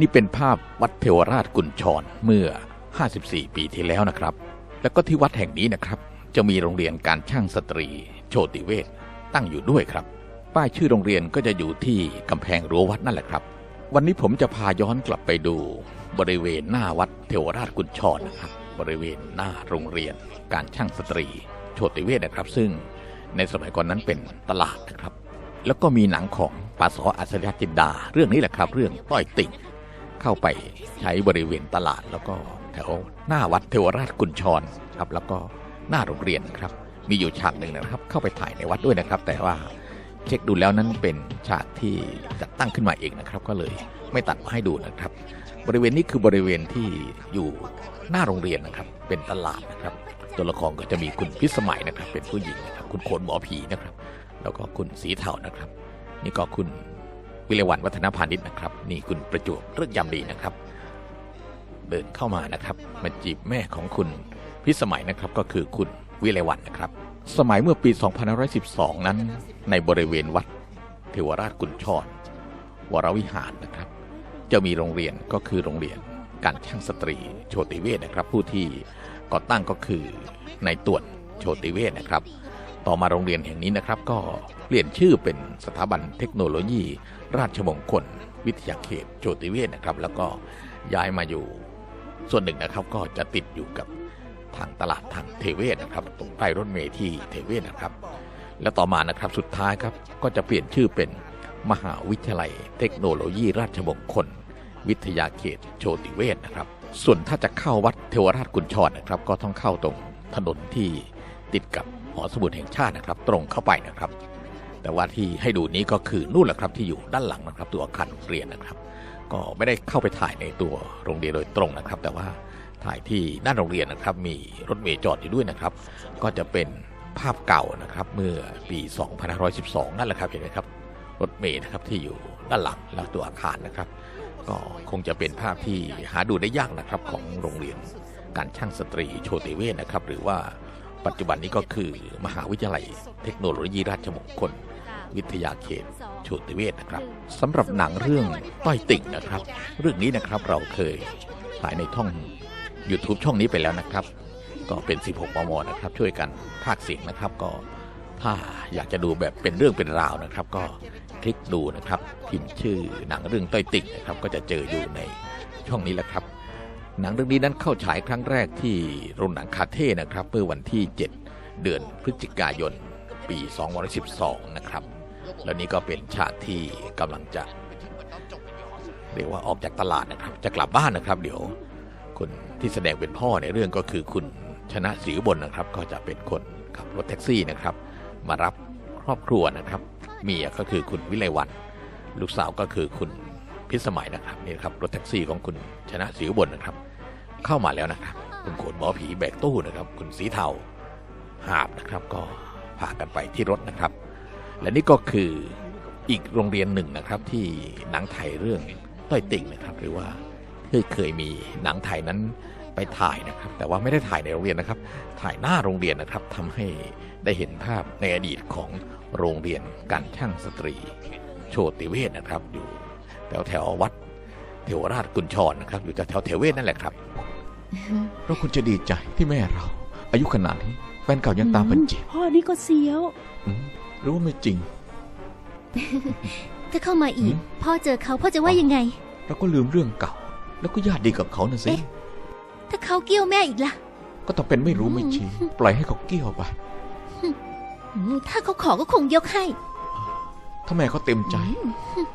นี่เป็นภาพวัดเทวราชกุญชรเมื่อ 54 ปีที่แล้วนะครับ แล้วก็ที่วัดแห่งนี้นะครับ จะมีโรงเรียนการช่างสตรี โชติเวศตั้งอยู่ด้วยครับ ป้ายชื่อโรงเรียนก็จะอยู่ที่กำแพงรั้ววัดนั่นแหละครับ วันนี้ผมจะพาย้อนกลับไปดูบริเวณหน้าวัดเทวราชกุญชรนะครับบริเวณหน้าโรงเรียนการช่างสตรี โชติเวศนะครับ ซึ่งในสมัยก่อนนั้นเป็นตลาดนะครับ แล้วก็มีหนังของปาสออัศรยจินดา เรื่องนี้แหละครับ เรื่องต้อยติ่ง เข้าไปใช้บริเวณตลาดแล้วก็แถวหน้าวัดเทวราชกุญชรครับ แล้วก็หน้าโรงเรียนครับ มีอยู่ฉากหนึ่งนะครับ เข้าไปถ่ายในวัดด้วยนะครับ แต่ว่าเช็คดูแล้วนั้นเป็นฉากที่จัดตั้งขึ้นมาเองนะครับ ก็เลยไม่ตัดมาให้ดูนะครับ บริเวณนี้คือบริเวณที่อยู่หน้าโรงเรียนนะครับ เป็นตลาดนะครับ ตัวละครก็จะมีคุณพิสมัยนะครับ เป็นผู้หญิงนะครับคุณโขนหมอผีนะครับ แล้วก็คุณสีเทานะครับ นี่ก็คุณ วิเลวันวัฒนพาณิชย์นะครับ นี่คุณประจวบเรื่องยำดีนะครับ เดินเข้ามานะครับ มาจีบแม่ของคุณพิสมัยนะครับก็คือคุณวิเลวันนะครับ สมัยเมื่อปี 2512 นั้น ในบริเวณวัดเทวราชกุญชรวรวิหารนะครับ จะมีโรงเรียนก็คือโรงเรียนการช่างสตรีโชติเวศนะครับ ผู้ที่ก่อตั้งก็คือนายต่วนโชติเวศนะครับ ต่อมาโรงเรียนแห่งนี้นะครับ ก็เปลี่ยนชื่อเป็นสถาบันเทคโนโลยี ราชมงคล วิทยาเขตโชติเวศนะครับ แล้วก็ย้ายมาอยู่ส่วนหนึ่งนะครับก็จะติดอยู่กับทางตลาดทางเทเวศนะครับตรงใต้รถเมล์ที่เทเวศนะครับ และต่อมานะครับสุดท้ายครับก็จะเปลี่ยนชื่อเป็นมหาวิทยาลัย เทคโนโลยี ราชมงคล วิทยาเขตโชติเวศนะครับ ส่วนถ้าจะเข้าวัดเทวราชกุญชรนะครับ ก็ต้องเข้าตรงถนนที่ ติดกับหอสมุดแห่งชาตินะครับ ตรงเข้าไปนะครับ แต่ว่าที่ให้ดูนี้ก็คือนู่นแหละครับที่อยู่ด้านหลังนะครับ ตัวอาคารโรงเรียนนะครับ ก็ไม่ได้เข้าไปถ่ายในตัวโรงเรียนโดยตรงนะครับ แต่ว่าถ่ายที่ด้านโรงเรียนนะครับ มีรถเมล์จอดอยู่ด้วยนะครับ ก็จะเป็นภาพเก่านะครับ เมื่อปี 2512 นั่นแหละครับเห็นไหมครับ รถเมล์นะครับที่อยู่ด้านหลังแล้วตัวอาคารนะครับ ก็คงจะเป็นภาพที่หาดูได้ยากนะครับของโรงเรียนการช่างสตรีโชติเวศนะครับ หรือว่า ปัจจุบันนี้ก็คือมหาวิทยาลัย เทคโนโลยีราชมงคล วิทยาเขตโชติเวศนะครับสำหรับหนังเรื่องต้อยติ่งนะครับ เรื่องนี้นะครับเราเคยถ่ายในท่อง YouTube ช่องนี้ไปแล้วนะครับ ก็เป็น 16 มมนะครับ ช่วยกันภาคเสียงนะครับก็ถ้าอยากจะดูแบบเป็นเรื่องเป็นราวนะครับ ก็คลิกดูนะครับพิมพ์ชื่อหนังเรื่องต้อยติ่งนะครับ ก็จะเจออยู่ในช่องนี้แหละครับ หนังเรื่องนี้นั้นเข้าฉายครั้งแรกที่โรงหนังคาเท่นะครับ เมื่อวันที่ 7 เดือนพฤศจิกายน ปี2012 นะครับ แล้วนี้ก็เป็นฉากที่กำลังจะ เรียกว่าออกจากตลาดนะครับ จะกลับบ้านนะครับ เดี๋ยวคนที่แสดงเป็นพ่อในเรื่องก็คือคุณชนะศรีอุบลนะครับ ก็จะเป็นคนขับรถแท็กซี่นะครับ มารับครอบครัวนะครับเมียก็คือคุณวิไลวัน ลูกสาวก็คือคุณพิสมัยนะครับนี่ครับรถแท็กซี่ของคุณชนะศรีอุบลนะครับ เข้ามาแล้วนะครับ คุณโขนหมอผีแบกตู้นะครับ คุณสีเทาหาบนะครับก็พากันไปที่รถนะครับ และนี่ก็คืออีกโรงเรียนหนึ่งนะครับ ที่หนังไทยเรื่องต้อยติ่งนะครับ หรือว่าที่เคยมีหนังไทยนั้นไปถ่ายนะครับ แต่ว่าไม่ได้ถ่ายในโรงเรียนนะครับ ถ่ายหน้าโรงเรียนนะครับทำให้ได้เห็นภาพในอดีตของโรงเรียนการช่างสตรี โชติเวศนะครับ อยู่แถวแถววัดเทวราชกุญชรนะครับ อยู่แถวแถวเทวเวศนั่นแหละครับ เราควรจะดีใจที่แม่เรา อายุขนาดนี้แฟนเก่ายังตามมาจีบพ่อนี่ก็เสียวอืมหรือว่าไม่จริง ถ้าเข้ามาอีกหืมพ่อเจอเขาพ่อจะว่ายังไง เราก็ลืมเรื่องเก่า แล้วก็ญาติดีกับเขานะสิเอ๊ะถ้าเขาเกี้ยวแม่อีกล่ะ ก็ต้องเป็นไม่รู้ไม่ชี้ปล่อยให้เขาเกี่ยวไปอืมถ้าเขาขอก็คงยกให้ ถ้าแม่เขาเต็มใจอืม